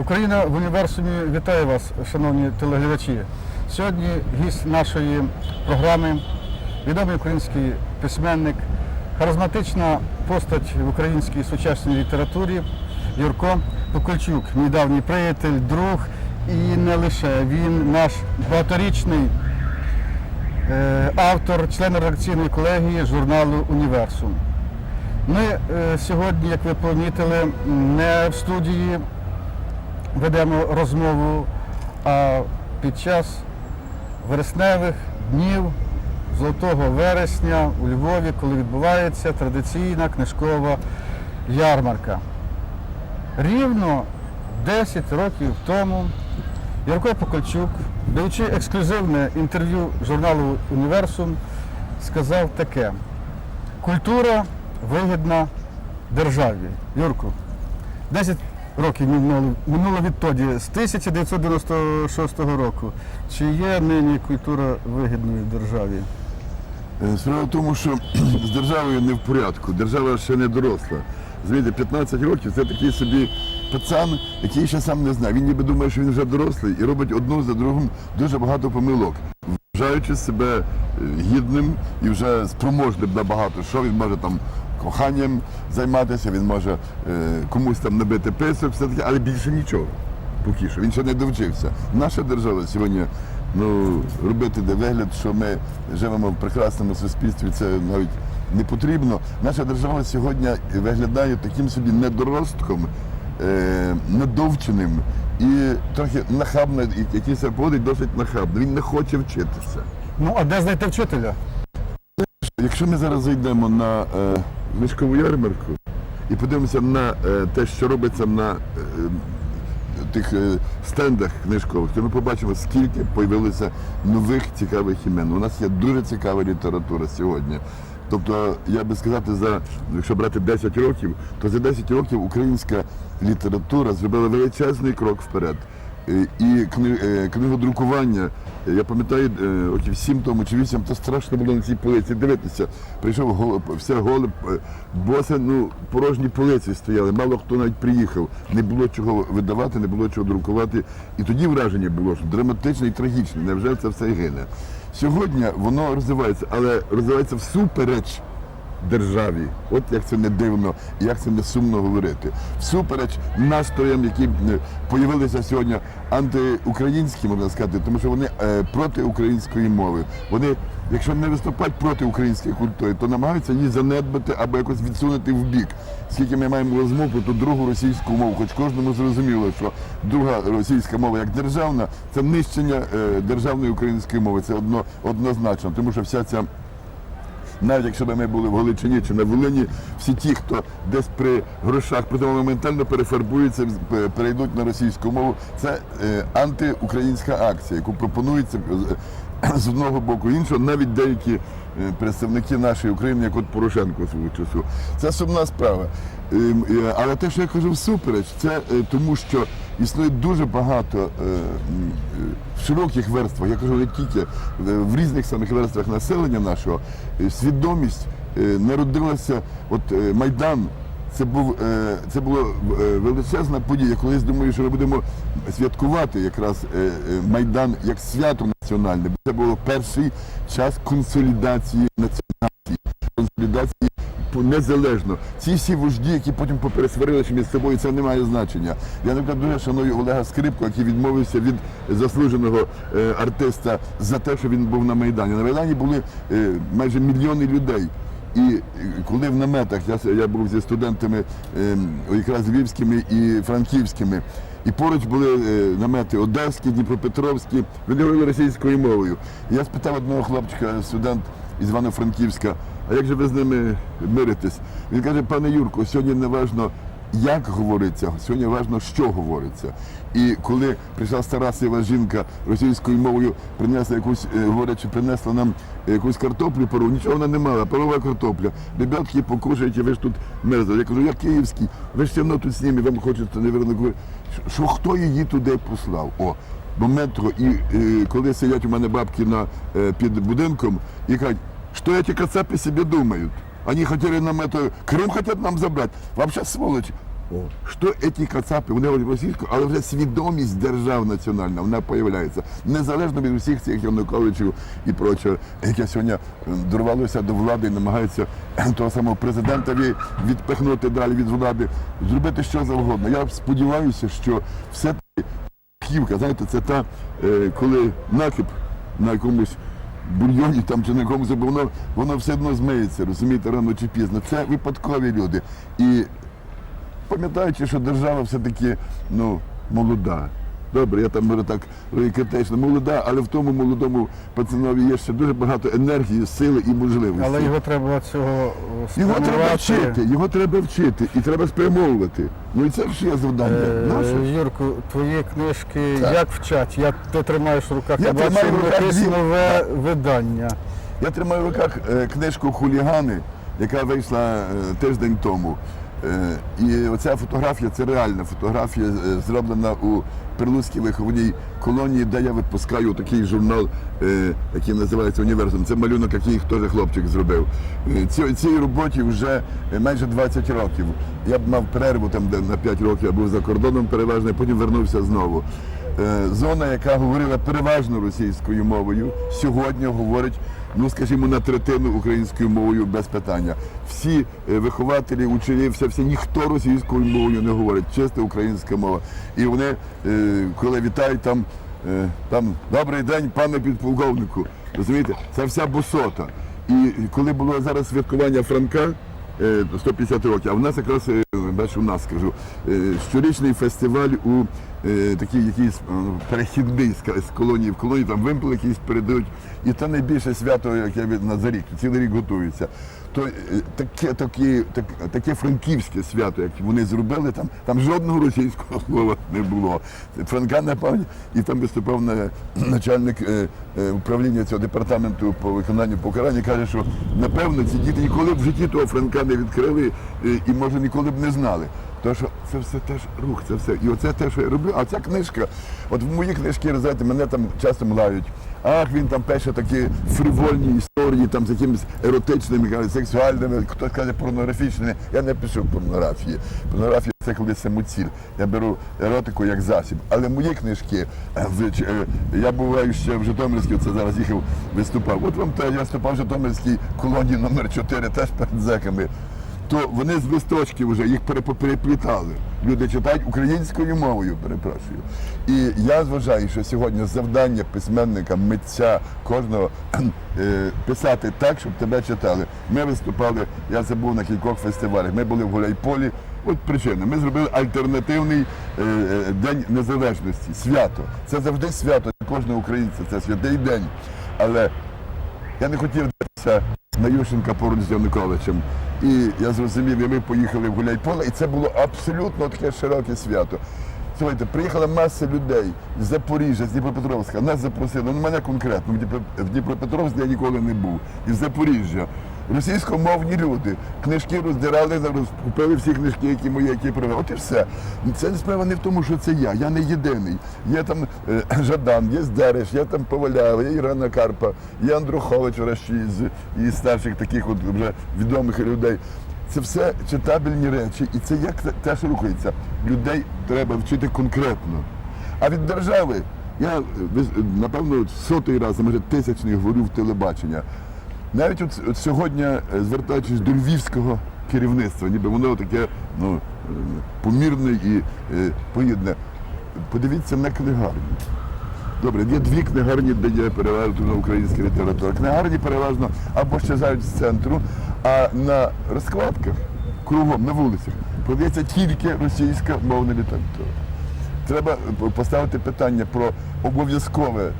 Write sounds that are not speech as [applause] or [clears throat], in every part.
Україна в універсумі вітає вас, шановні телеглядачі. Сьогодні гість нашої програми, відомий український письменник, харизматична постать в українській сучасній літературі Юрко Покольчук, мій давній приятель, друг і не лише він, наш багаторічний е, автор, член редакційної колегії журналу Універсум. Ми е, сьогодні, як ви помітили, не в студії ведемо розмову, а під час вересневих днів Золотого вересня у Львові, коли відбувається традиційна книжкова ярмарка. Рівно 10 років тому Ярко Покольчук, даючи ексклюзивне інтерв'ю журналу Універсум, сказав таке: культура вигідна державі. Юрку, 10 років минуло, минуло відтоді, з 1996 року. Чи є нині культура вигідною державі? Е, Справа в тому, що [clears throat] з державою не в порядку. Держава ще не доросла. Розумієте, 15 років це такий собі пацан, який ще сам не знає. Він ніби думає, що він вже дорослий і робить одну за другим дуже багато помилок. Вважаючи себе е, гідним і вже спроможним на багато що, він може там коханням займатися, він може е, комусь там набити писок, все таке, але більше нічого. Поки що він ще не довчився. Наша держава сьогодні ну, робити де вигляд, що ми живемо в прекрасному суспільстві, це навіть не потрібно. Наша держава сьогодні виглядає таким собі недоростком, е, недовченим і трохи нахабно, який себе поводить досить нахабно. Він не хоче вчитися. Ну, а де знайти вчителя? Якщо ми зараз зайдемо на е, книжкову ярмарку і подивимося на е, те, що робиться на е, тих е, стендах книжкових, то ми побачимо, скільки появилося нових цікавих імен. У нас є дуже цікава література сьогодні. Тобто, я би сказати, за якщо брати 10 років, то за 10 років українська література зробила величезний крок вперед. Е, І е, книгодрукування, я пам'ятаю, е, років сім тому чи вісім, то страшно було на цій полиці дивитися. Прийшов голо- вся голе, е, ну, порожні полиці стояли, мало хто навіть приїхав. Не було чого видавати, не було чого друкувати. І тоді враження було, що драматичне і трагічне. Невже це все гине? Сьогодні воно розвивається, але розвивається всупереч державі. От як це не дивно, як це не сумно говорити. Всупереч настроям, які е, появилися сьогодні антиукраїнські, можна сказати, тому що вони е, проти української мови. Вони, якщо не виступають проти української культури, то намагаються її занедбати або якось відсунути в бік. Скільки ми маємо розмов про ту другу російську мову, хоч кожному зрозуміло, що друга російська мова як державна це нищення е, державної української мови. Це одно, однозначно, тому що вся ця навіть якщо б ми були в Галичині чи на Волині, всі ті, хто десь при грошах тому моментально перефарбуються, перейдуть на російську мову, це е, антиукраїнська акція, яку пропонується е, з одного боку іншого, навіть деякі е, представники нашої України, як от Порошенко свого часу. Це сумна справа. Ем, Але те, що я кажу всупереч, це тому, що існує дуже багато е, м, е, в широких верствах, я кажу не тільки е, в різних самих верствах населення нашого, е, свідомість е, народилася, от е, Майдан. Це був е, це була е, величезна подія. Колись думаю, що ми будемо святкувати якраз е, е, майдан як свято національне. Це було перший час консолідації націонації, консолідації незалежно. Ці всі вожді, які потім попересварилися між собою, це не має значення. Я наприклад дуже шаную Олега Скрипку, який відмовився від заслуженого е, артиста за те, що він був на Майдані. На Майдані були е, майже мільйони людей. І е, коли в наметах я, я був зі студентами е, якраз львівськими і франківськими, і поруч були намети одеські, дніпропетровські, вони говорили російською мовою. Я спитав одного хлопчика, студент із Івано-Франківська, а як же ви з ними миритесь? Він каже, пане Юрко, сьогодні не важно, як говориться, сьогодні важливо, що говориться. І коли прийшла стара сива жінка російською мовою, принесла якусь, е, говорячи, принесла нам якусь картоплю пару, нічого вона не мала, парова картопля. Ребятки, покушайте, ви ж тут мерзли. Я кажу, я київський, ви ж все одно тут з ними, вам хочеться неверно говорити. Що- хто її туди послав? О, бо метро, і е, коли сидять у мене бабки на, е, під будинком і кажуть, що эти кацапи себе думають? Они хотели нам это, Крым хотят нам забрать. Вообще, сволочь, Що ці кацапи, вони говорять російською, але вже свідомість держав національна, вона появляється. Незалежно від усіх цих Януковичів і прочого, яке сьогодні е, дорвалося до влади і намагається того самого президента ві- відпихнути далі від влади, зробити що завгодно. Я сподіваюся, що все Ківка, знаєте, це та, е, коли накип на якомусь бульйоні там чи на якомусь, бо воно, воно все одно змиється, розумієте, рано чи пізно. Це випадкові люди. І пам'ятаючи, що держава все-таки ну, молода. Добре, я там може так критично, молода, але в тому молодому пацанові є ще дуже багато енергії, сили і можливостей. Але його треба цього Його треба вчити, його треба вчити і треба спрямовувати. Ну і це ж є завдання. Е. Юрку, твої книжки Так. як вчать? Як ти тримаєш в руках? Я Я, бачу, якесь нове видання. Я тримаю в руках е, книжку Хулігани, яка вийшла е, тиждень тому. Е, І оця фотографія це реальна фотографія, е, зроблена у Прилуцькій виховній колонії, де я випускаю такий журнал, е, який називається Універсум. Це малюнок, який теж хлопчик зробив. Е, цій роботі вже майже 20 років. Я б мав перерву там, де на 5 років я був за кордоном переважно, потім вернувся знову. Зона, яка говорила переважно російською мовою, сьогодні говорить, ну скажімо, на третину українською мовою без питання. Всі е, вихователі, учителі, все, все ніхто російською мовою не говорить, чиста українська мова. І вони, е, коли вітають там, е, там добрий день, пане підполковнику, розумієте, це вся бусота. І коли було зараз святкування Франка. е, 150 років. А в нас якраз, бачу, у нас скажу, щорічний фестиваль у е, такий е, перехідний з- колонії в колонії, там вимпел якийсь передають. І це найбільше свято, яке на за рік, цілий рік готується. То е, таке, таке, так, таке франківське свято, як вони зробили, там, там жодного російського [laughs] слова не було. Франка на пам'ять, і там виступав на, начальник е, е, управління цього департаменту по виконанню покарання, каже, що напевно ці діти ніколи в житті того Франка не відкрили е, і може ніколи б не знали. Тому що це все теж рух, це все. І оце те, що я роблю. А ця книжка, от в мої книжки, знаєте, мене там часто млають. Ах, він там пише такі фривольні історії, там з якимись еротичними, сексуальними, хтось каже порнографічними. Я не пишу порнографії. Порнографія це коли самоціль. Я беру еротику як засіб. Але мої книжки, е, е, я буваю ще в Житомирській, це зараз їхав, виступав. От вам те, я виступав в Житомирській колонії номер 4 теж перед зеками то вони з листочків вже їх переплітали. Люди читають українською мовою, перепрошую. І я вважаю, що сьогодні завдання письменника, митця, кожного е, писати так, щоб тебе читали. Ми виступали, я це був на кількох фестивалях. Ми були в Гуляйполі. От причина. Ми зробили альтернативний е, е, день незалежності, свято. Це завжди свято для кожного українця, це святий день. Але я не хотів дивитися на Ющенка поруч з Януковичем. І я зрозумів, і ми поїхали в Гуляйполе, і це було абсолютно таке широке свято. Слухайте, приїхала маса людей з Запоріжжя, з Дніпропетровська. Нас запросили, ну мене конкретно, в Дніпро- в Дніпропетровську я ніколи не був. І в Запоріжжя. Російськомовні люди. Книжки роздирали, купили всі книжки, які мої, які привели. От і все. Це справа не в тому, що це я. Я не єдиний. Є там е, [clears throat] Жадан, є Здереш, є там Повалява, є Ірина Карпа, є Андрухович врешті із старших таких от вже відомих людей. Це все читабельні речі, і це як те- теж рухається. Людей треба вчити конкретно. А від держави я е, напевно сотий раз, а може тисячний говорю в телебачення. Навіть от, от сьогодні, е, звертаючись до львівського керівництва, ніби воно таке ну, е, помірне і е, поїдне. Подивіться на книгарні. Добре, є дві книгарні, де є переважно українська література. Книгарні переважно або щезають з центру, а на розкладках кругом на вулицях продається тільки російська мовна література. Треба поставити питання про обов'язкове,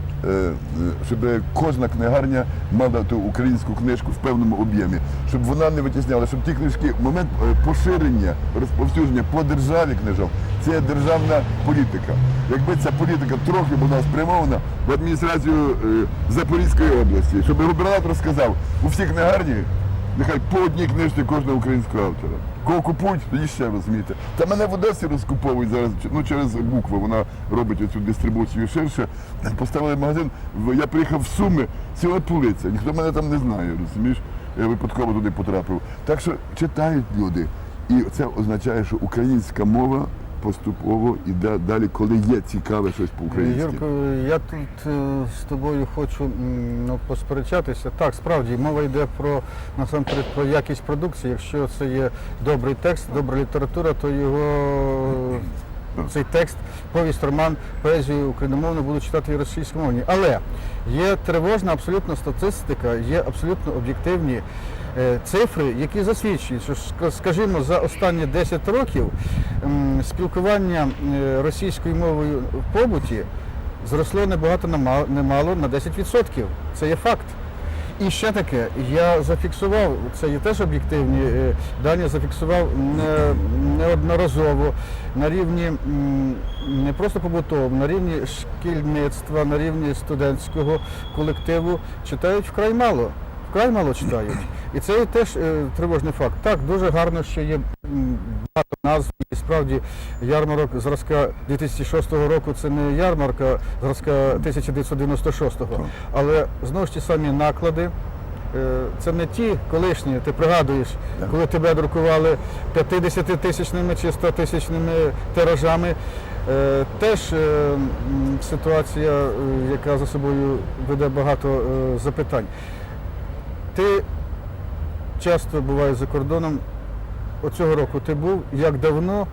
щоб кожна книгарня мала ту українську книжку в певному об'ємі, щоб вона не витісняла, щоб ті книжки, момент е, поширення, розповсюдження по державі книжок, це державна політика. Якби ця політика трохи була спрямована в адміністрацію е, Запорізької області, щоб губернатор сказав, у всіх книгарні Нехай по одній книжці кожного українського автора. Кого купують, тоді ще розумієте. Та мене в Одесі розкуповують зараз, ну через букви, вона робить цю дистрибуцію ширше. Поставили магазин, я приїхав в Суми, ціла полиця, ніхто мене там не знає, розумієш? Я випадково туди потрапив. Так що читають люди. І це означає, що українська мова поступово і далі, коли є цікаве щось по-українськи. Юрко, я тут е, з тобою хочу ну, посперечатися. Так, справді мова йде про насамперед про якість продукції. Якщо це є добрий текст, добра література, то його цей текст, повість, роман, поезію україномовно будуть читати і російськомовні. Але є тривожна абсолютно статистика, є абсолютно об'єктивні е, цифри, які засвідчують, що скажімо, за останні 10 років спілкування е, російською мовою в побуті зросло небагато нема- немало на 10%. Це є факт. І ще таке, я зафіксував, це є теж об'єктивні е, дані, зафіксував не, неодноразово на рівні не просто побутовому, на рівні шкільництва, на рівні студентського колективу читають вкрай мало. Вкрай мало читають. І це теж е, тривожний факт. Так, дуже гарно, що є багато назв. І справді ярмарок зразка 2006 року це не ярмарка зразка 1996-го. Але знову ж ті самі наклади. е, Це не ті колишні, ти пригадуєш, коли тебе друкували 50-тисячними чи 100-тисячними тиражами. Е, Теж е, ситуація, яка за собою веде багато запитань. Ти часто буваєш за кордоном. Оцього року ти був, як давно?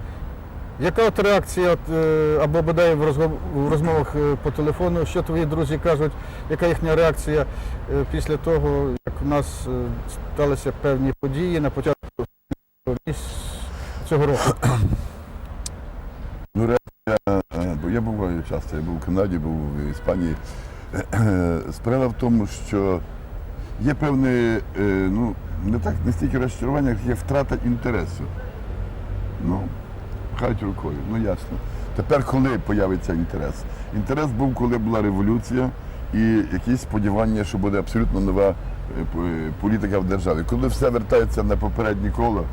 Яка от реакція е, або бодай в розмовах е, по телефону, що твої друзі кажуть, яка їхня реакція е, після того, як у нас сталися певні події на початку цього року? Ну, реакція, я буваю часто, я був в Канаді, був в Іспанії. Справа в тому, що є певне, е, ну, не так не стільки розчарування, як є втрата інтересу. Ну, хають рукою, ну ясно. Тепер коли появиться інтерес? Інтерес був, коли була революція і якісь сподівання, що буде абсолютно нова е, е, політика в державі. Коли все вертається на попередні коло,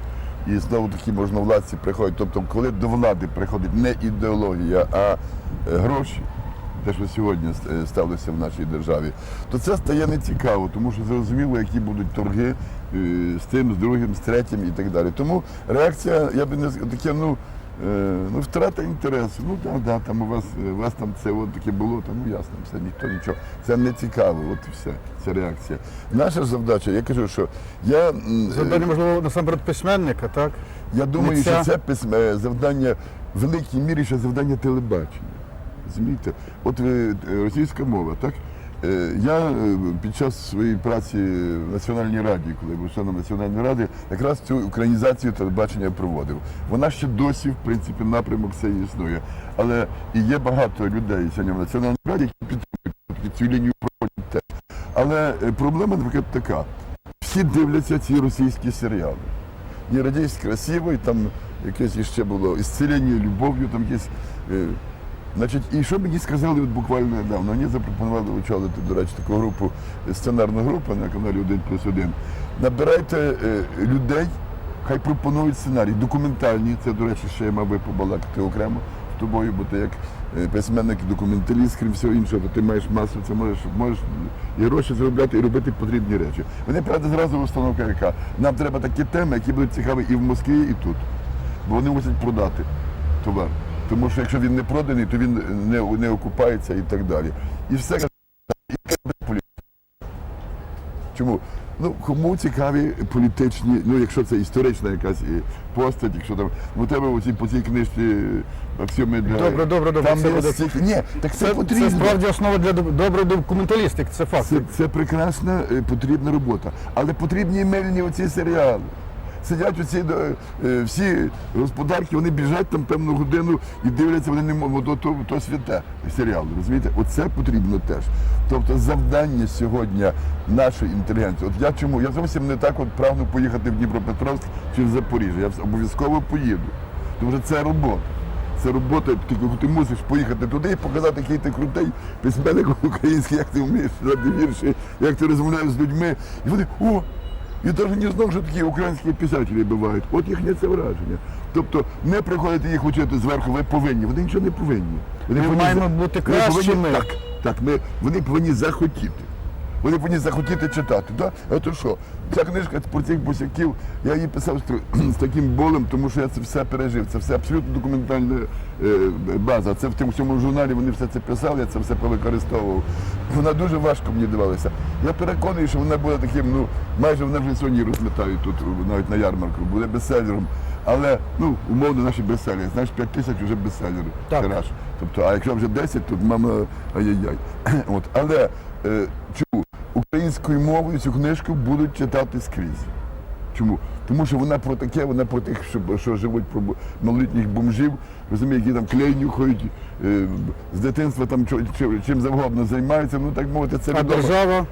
і знову такі можновладці приходять. Тобто, коли до влади приходить не ідеологія, а е, гроші, те, що сьогодні е, сталося в нашій державі, то це стає нецікаво, тому що зрозуміло, які будуть торги е, з тим, з другим, з третім і так далі. Тому реакція, я би не таке, ну. е, Ну, втрата інтересу. Ну так, да, там у вас, у вас там це от таке було, там ну ясно, все, ніхто нічого. Це не цікаво, от і все, ця реакція. Наша завдача, я кажу, що я Завдання, можливо, насамперед письменника, так? я думаю, Митця. що це письме завдання в великій мірі ще завдання телебачення. Розумієте? От е, російська мова, так? Е, Я е, під час своєї праці в Національній раді, коли я був членом Національної ради, якраз цю українізацію телебачення проводив. Вона ще досі, в принципі, напрямок цей існує. Але і є багато людей сьогодні в Національній раді, які підтримують цю лінію проводять теж. Але проблема, наприклад, така. Всі дивляться ці російські серіали не радість красиво, і там якесь іще було ісцілення любов'ю, там якесь. Значить, і що мені сказали от буквально недавно? Мені запропонували очолити, до речі, таку групу, сценарну групу на каналі 1 плюс 1. Набирайте е, людей, хай пропонують сценарій, документальні, це, до речі, ще я мав би побалакати окремо з тобою, бо ти як е, письменник і документаліст, крім всього іншого, то ти маєш масу, це можеш, можеш і гроші заробляти, і робити потрібні речі. Вони правда зразу установка яка. Нам треба такі теми, які будуть цікаві і в Москві, і тут. Бо вони мусять продати товар. Тому що якщо він не проданий, то він не, не окупається і так далі. І все. Чому? Ну, кому цікаві політичні, ну якщо це історична якась е, постать, якщо там, ну тебе оці по цій книжці е, аксіоми для. Добре, добре, добре, Там це буде- стільки- Ні, так це, Це, потрібно. це справді основа для доб- доброї документалістики, це факт. Це, це прекрасна е, потрібна робота. Але потрібні мильні оці серіали. Сидять оці е, всі господарки, вони біжать там певну годину і дивляться, вони не можуть, то, то, то святе серіал. Розумієте? Оце потрібно теж. Тобто завдання сьогодні нашої інтелігенції. От я чому? Я зовсім не так от прагну поїхати в Дніпропетровськ чи в Запоріжжя. Я обов'язково поїду. Тому що це робота. Це робота, ти, мусиш поїхати туди і показати, який ти крутий письменник український, як ти вмієш вірші, як ти розмовляєш з людьми. І вони, о, я навіть не знав, що такі українські писателі бувають. От їхнє це враження. Тобто не приходити їх учити зверху, ви повинні. Вони нічого не повинні. Вони Ми повинні маємо бути вони повинні- Так, так, ми, вони повинні захотіти. Вони повинні захотіти читати. Да? А то що? Ця книжка про цих босяків, я її писав [clears throat] з, таким болем, тому що я це все пережив. Це все абсолютно документальна е, база. Це в тим всьому журналі вони все це писали, я це все повикористовував. Вона дуже важко мені давалася. Я переконаний, що вона буде таким, ну, майже вона вже сьогодні розлітають тут, навіть на ярмарку, буде бестселером. Але ну, умовно наші бестселери. Знаєш, 5 тисяч вже бестселери. Тираж. Тобто, а якщо вже 10, то мама ай-яй-яй. [clears throat] От. Але е, чому? Українською мовою цю книжку будуть читати скрізь. Чому? Тому що вона про таке, вона про тих, що, що живуть про малолітніх бомжів, розумієте, які там клей нюхають, е, з дитинства там чим, чим завгодно займаються, ну так мовити, це А відомо. держава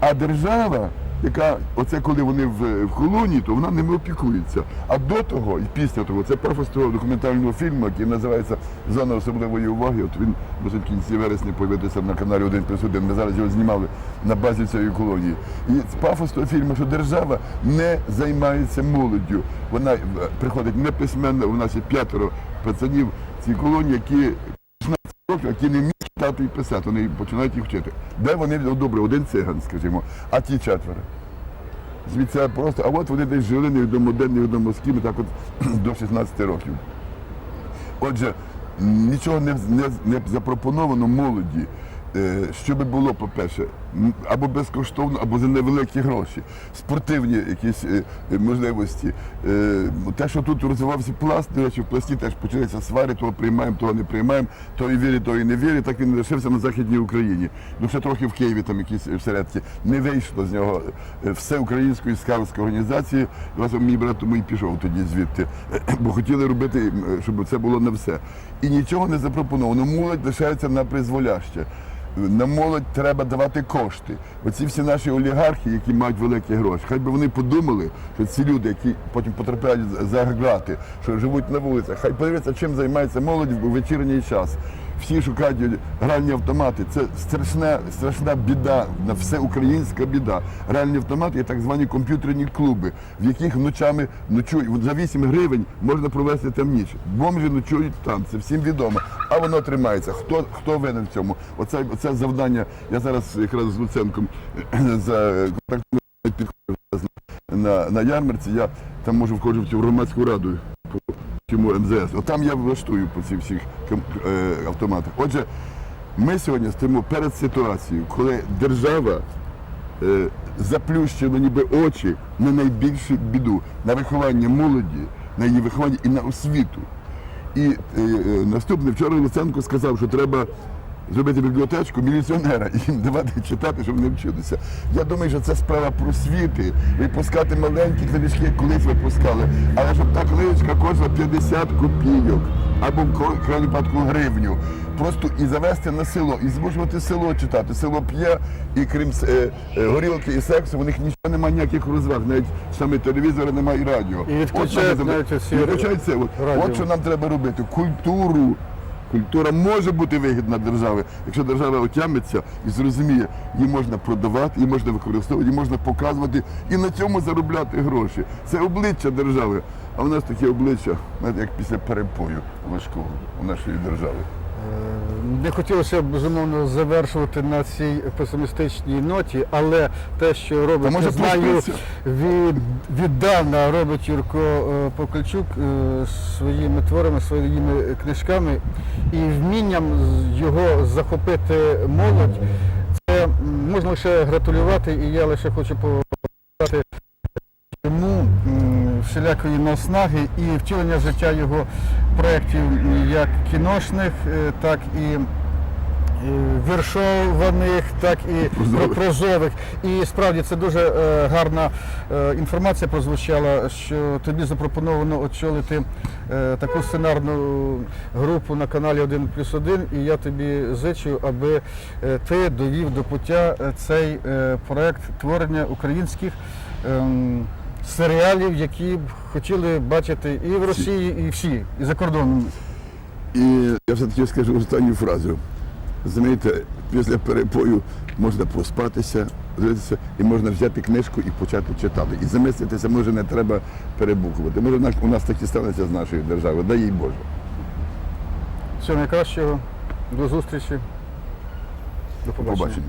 А держава, яка, оце коли вони в, в колонії, то вона ними опікується. А до того і після того, це того документального фільму, який називається Зона особливої уваги. От він може в кінці вересня появитися на каналі 1 плюс 1. Ми зараз його знімали на базі цієї колонії. І пафос того фільму, що держава не займається молоддю. Вона е, приходить неписьменна, у нас є п'ятеро пацанів цій колонії, які 16 років, які не читати і писати, вони починають їх вчити. Де вони ну, добре, один циган, скажімо, а ті четверо. Звідси просто, а от вони десь жили невідомо де, невідомо з ким, так от [clears throat] до 16 років. Отже, нічого не, не, не запропоновано молоді, е, що би було, по-перше, або безкоштовно, або за невеликі гроші, спортивні якісь е, е, можливості. Е, Те, що тут розвивався пласт, до речі, в пласті теж почалися свари, того приймаємо, того не приймаємо, то і вірі, то і не вірі. Так він лишився на Західній Україні. Ну, ще трохи в Києві там якісь всередки. Не вийшло з нього е, всеукраїнської скаутської організації. Власне, мій брат тому і пішов тоді звідти, бо хотіли робити, щоб це було на все. І нічого не запропоновано. Молодь лишається на призволяще. На молодь треба давати кошти. Оці всі наші олігархи, які мають великі гроші, хай би вони подумали, що ці люди, які потім потрапляють за грати, що живуть на вулицях, хай подивляться, чим займається молодь в вечірній час. Всі шукають гральні автомати. Це страшна, страшна біда, на всеукраїнська біда. Гральні автомати є так звані комп'ютерні клуби, в яких ночами ночують. За 8 гривень можна провести там ніч. Бомжі ночують там, це всім відомо. А воно тримається. Хто, хто винен в цьому? Оце, оце завдання. Я зараз якраз з Луценком [clears throat] за контактом підходжу на, на ярмарці. Я там можу входжу в цю громадську раду чому МЗС. отам я влаштую по цих всіх е, автоматах. Отже, ми сьогодні стоїмо перед ситуацією, коли держава е, заплющила ніби очі на найбільшу біду, на виховання молоді, на її виховання і на освіту. І е, наступне вчора Луценко сказав, що треба зробити бібліотечку міліціонера і їм давати читати, щоб вони вчилися. Я думаю, що це справа просвіти. Випускати маленькі книжки, колись випускали, але щоб та книжка коштувала 50 копійок або в крайньому випадку гривню. Просто і завести на село, і змушувати село читати. Село п'є, і крім е, е, горілки і сексу, у них нічого немає ніяких розваг, навіть саме телевізора немає і радіо. І відключають От навіть оці відключають це. От, радіо. от що нам треба робити. Культуру. Культура може бути вигідна державі, якщо держава отямиться і зрозуміє, її можна продавати, її можна використовувати, її можна показувати і на цьому заробляти гроші. Це обличчя держави. А в нас таке обличчя, як після перепою важкого у нашої держави. Не хотілося б безумовно завершувати на цій песимістичній ноті, але те, що робить, я знаю, від, віддавна робить Юрко е, Покальчук е, своїми творами, своїми книжками і вмінням його захопити молодь, це можна лише гратулювати, і я лише хочу всілякої наснаги і втілення життя його проєктів як кіношних, е, так і е, віршованих, так і Прозових. І справді це дуже е, гарна інформація прозвучала, що тобі запропоновано очолити таку сценарну групу на каналі 1 плюс 1, і я тобі зичу, аби ти довів до пуття цей проект творення українських. Серіалів, які б хотіли бачити і в Росії, і всі, і за кордоном. І я все-таки скажу останню фразу. Знаєте, після перепою можна поспатися, дивитися, і можна взяти книжку і почати читати. І замислитися, може, не треба перебухувати. Може, у нас так і станеться з нашої держави. Дай їй Боже. Всього найкращого, до зустрічі. До До побачення. побачення.